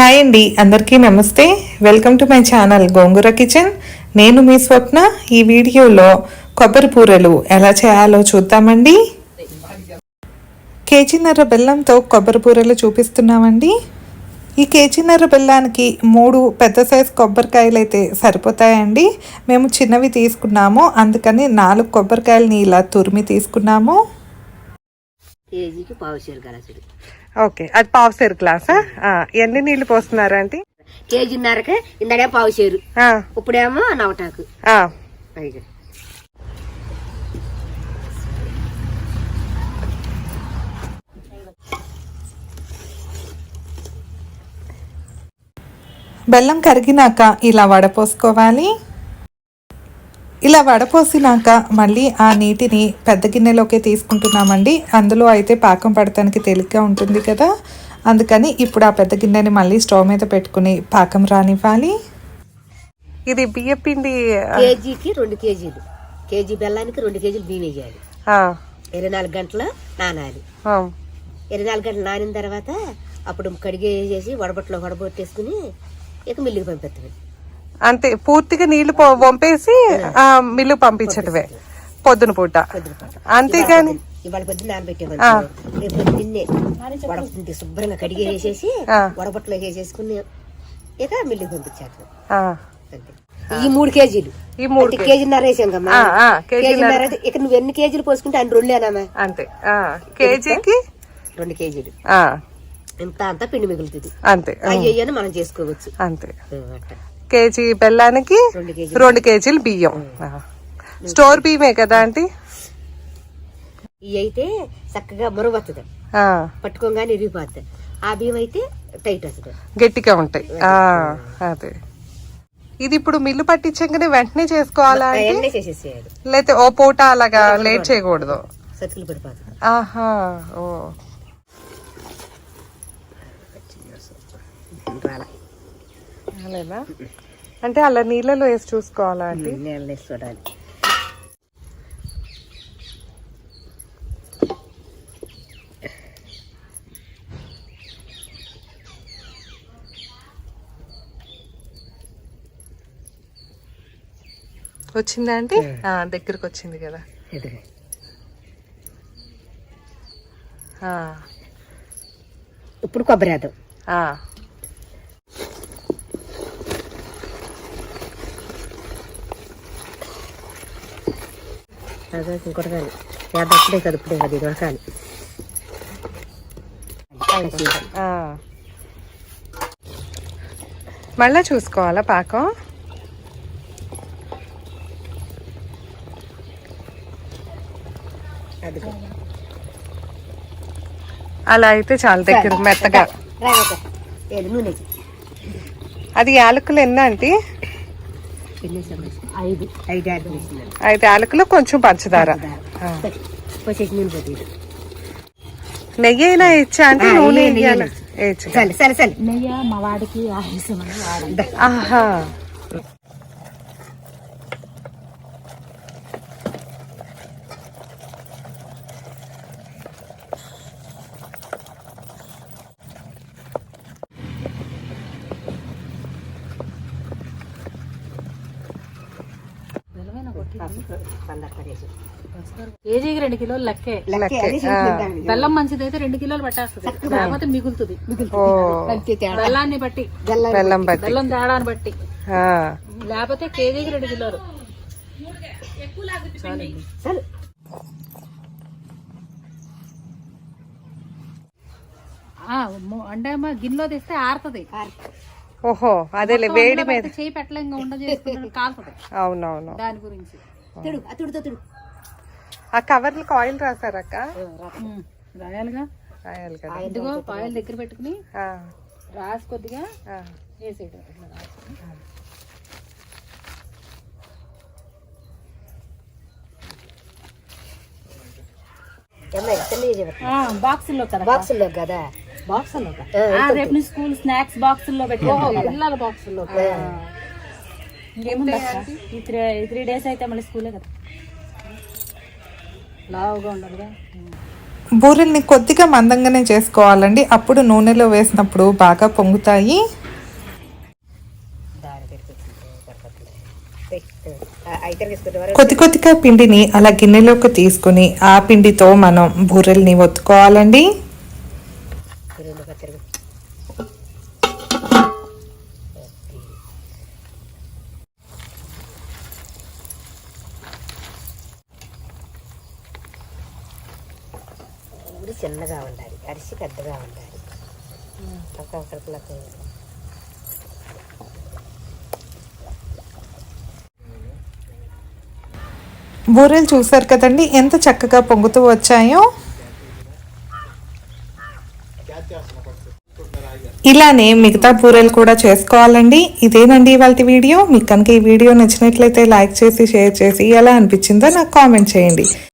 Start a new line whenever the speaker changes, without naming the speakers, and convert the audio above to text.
Hi అండి అందరికీ నమస్తే. Welcome to my channel gongura kitchen. నేను మీ స్వప్న. ఈ వీడియోలో కొబ్బరి పూరలు ఎలా చేయాలో చూద్దామండి. కేజీన్నర బెల్లంతో కొబ్బరి పూరలు చూపిస్తున్నామండి. ఈ కేజీన్నర బెల్లానికి మూడు పెద్ద సైజు కొబ్బరికాయలు అయితే సరిపోతాయండి. మేము చిన్నవి తీసుకున్నాము అందుకని నాలుగు కొబ్బరికాయలని ఇలా తురిమి తీసుకున్నాము.
కేజీకి పావు
ఓకే. అది పావు సేరు గ్లాసా? ఎన్ని నీళ్ళు పోస్తున్నారా ఆంటీ?
కేజీన్నరకే ఇందాడే పావు షేరు ఇప్పుడేమో నవటాకు.
బెల్లం కరిగినాక ఇలా వడపోసుకోవాలి. ఇలా వడపోసినాక మళ్ళీ ఆ నీటిని పెద్ద గిన్నెలోకి తీసుకుంటున్నామండి. అందులో అయితే పాకం పడటానికి తేలిగ్గా ఉంటుంది కదా. అందుకని ఇప్పుడు ఆ పెద్ద గిన్నెని మళ్ళీ స్టవ్ మీద పెట్టుకుని పాకం రానివ్వాలి. ఇది బియ్య పిండి
కేజీకి రెండు కేజీలు. కేజీ బెల్లానికి రెండు కేజీలు బియ్యం వేయాలి. ఇరవై నాలుగు గంటలు నానాలి. ఇరవై నాలుగు గంటలు నానిన తర్వాత అప్పుడు కడిగేసేసి వడబొట్టలో వడబొట్టేసుకుని ఇక మిల్లుకి పంపిస్తాం
అంతే పూర్తిగా నీళ్ళు వంపేసి మిల్లు పంపించటవే పొద్దున పూట. అంతేగాని
ఇవాళ పొద్దున్న నానబెట్టామని రేపు పొద్దున్నే వడబొట్టి శుభ్రంగా వేసేసుకుని ఇక అంతే. ఈ మూడు కేజీలు.
ఈ మూడు
కేజీన్నర వేసాం కమ్మా
కేజీన్నర.
ఇక నువ్వు ఎన్ని కేజీలు పోసుకుంటే అన్ని రెండేనామా
అంతే. కేజీకి?
రెండు కేజీలు. ఇంత అంతా పిండి మిగులుతుంది.
అంతే.
అయ్యని మనం చేసుకోవచ్చు.
అంతే. కేజీ బెల్లానికి
రెండు కేజీలు.
బియ్యం. స్టోర్ బియ్యమే కదా ఆంటీ?
ఇవి అయితే చక్కగా మురవస్తుంది
ఆ,
పట్టుకోగానే ఇరిగిపోతుంది ఆ బియ్యం అయితే టైట్ వస్తుంది
గట్టిగా ఉంటాయి. అదే. ఇది ఇప్పుడు మిల్లు పట్టించగానే వెంటనే చేసుకోవాలా లేకపోతే ఓ పూట అలాగా లేట్ చేయకూడదు. ఆహా ఓ. అలానా అంటే అలా నీళ్ళలో వేసి చూసుకోవాలా ఆంటీ
నీళ్ళు వేసి చూడాలి.
వచ్చిందా ఆ, దగ్గరకు వచ్చింది కదా.
ఇప్పుడు కొబ్బరి అదే ఇంకోటి కానీ వేద్దప్పుడే కదా ఇప్పుడే కదా ఇది.
మళ్ళా చూసుకోవాలా పాకం? అలా అయితే చాలా దగ్గర మెత్తగా. అది యాలకులు ఎన్న
వేసి? ఐదు.
అయితే యాలకులు కొంచెం పంచదార. నెయ్యి అయినా ఇచ్చా అంటే నూనె
నెయ్యి,
వేయాలా?
నెయ్యి. సరే సరే సరే.
ఆహా.
కేజీకి రెండు కిలోలు లెక్కే.
అది.
బెల్లం మంచిది అయితే రెండు కిలోలు పట్టేస్తుంది. లేకపోతే మిగులుతుంది. బెల్లాన్ని బట్టి.
బెల్లం
బెల్లం
తేడాన్ని బట్టి.
ఆ.
లేకపోతే కేజీకి రెండు కిలోలు.
సరే
ఆ, మొ- అంటే అమ్మ గిన్నెలో తెస్తే ఆరుతుంది.
ఓహో అదేలే వేడి మీద.
చేయి పెట్టలే ఇంకా ఉండ చేసుకుంటే కాలుతుంది.
అవునవును.
దాని గురించి.
తిడు అతుడుతో తిడు
ఆ కవర్లకు ఆయిల్ రాసారక్క
రాయాలిగా?
రాయాలి కదా.
ఇదిగో ఆయిల్ దగ్గర పెట్టుకుని
ఆ,
రాసి కొద్దిగా
ఆ.
వేసేయడం ఇట్లా రాసుకుని. బాక్సుల్లో కదా
బాక్సుల్లో కదా?
బాక్సుల్లో రేపు స్కూల్ స్నాక్స్ బాక్సుల్లో పెట్టాము పిల్లల బాక్సుల్లో. ఇంకేముంది? ఈ త్రీ త్రీ డేస్ అయితే మళ్ళీ స్కూలే కదా. లావుగా ఉండదుగా
బూరెల్ని కొద్దిగా మందంగానే చేసుకోవాలండి. అప్పుడు నూనెలో వేసినప్పుడు బాగా పొంగుతాయి. కొద్ది కొద్దిగా పిండిని అలా గిన్నెలోకి తీసుకుని ఆ పిండితో మనం బూరెల్ని ఒత్తుకోవాలండి.
ఊరి చిన్నగా ఉండాలి. అరిసి పెద్దగా ఉండాలి. ఒక్కొక్కరికి
బూరెలు చూసారు కదండి? ఎంత చక్కగా పొంగుతూ వచ్చాయో. ఇలానే మిగతా బూరెలు కూడా చేసుకోవాలండి. ఇదేనండి ఇవాళ వీడియో. మీకు కనుక ఈ వీడియో నచ్చినట్లయితే లైక్ చేసి షేర్ చేసి ఎలా అనిపించిందో నాకు కామెంట్ చేయండి.